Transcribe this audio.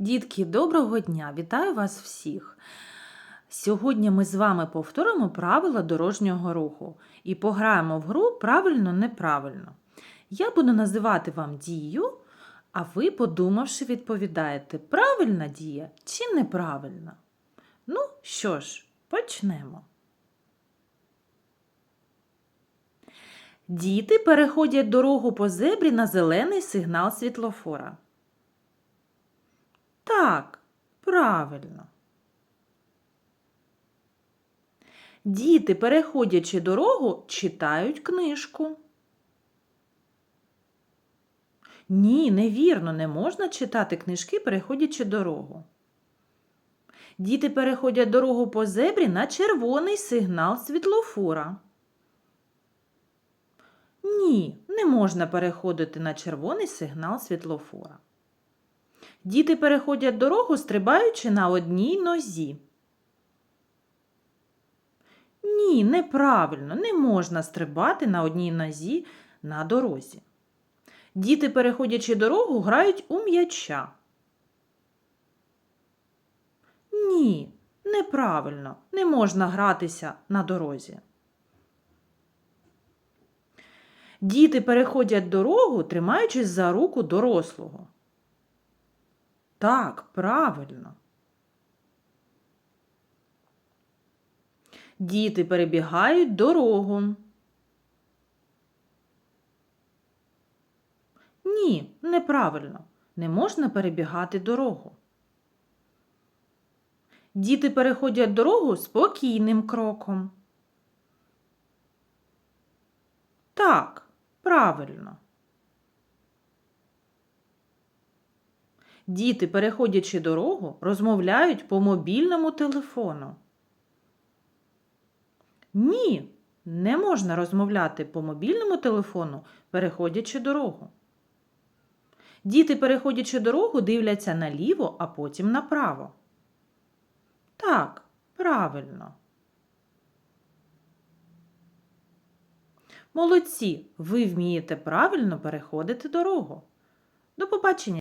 Дітки, доброго дня! Вітаю вас всіх! Сьогодні ми з вами повторимо правила дорожнього руху і пограємо в гру правильно-неправильно. Я буду називати вам дію, а ви, подумавши, відповідаєте, правильна дія чи неправильна. Ну що ж, почнемо. Діти переходять дорогу по зебрі на зелений сигнал світлофора. Так, правильно. Діти, переходячи дорогу, читають книжку. Ні, невірно, не можна читати книжки, переходячи дорогу. Діти переходять дорогу по зебрі на червоний сигнал світлофора. Ні, не можна переходити на червоний сигнал світлофора. Діти переходять дорогу, стрибаючи на одній нозі. Ні, неправильно, не можна стрибати на одній нозі на дорозі. Діти, переходячи дорогу, грають у м'яча. Ні, неправильно, не можна гратися на дорозі. Діти переходять дорогу, тримаючись за руку дорослого. Так, правильно. Діти перебігають дорогу. Ні, неправильно. Не можна перебігати дорогу. Діти переходять дорогу спокійним кроком. Так, правильно. Діти, переходячи дорогу, розмовляють по мобільному телефону. Ні, не можна розмовляти по мобільному телефону, переходячи дорогу. Діти, переходячи дорогу, дивляться наліво, а потім направо. Так, правильно. Молодці, ви вмієте правильно переходити дорогу. До побачення!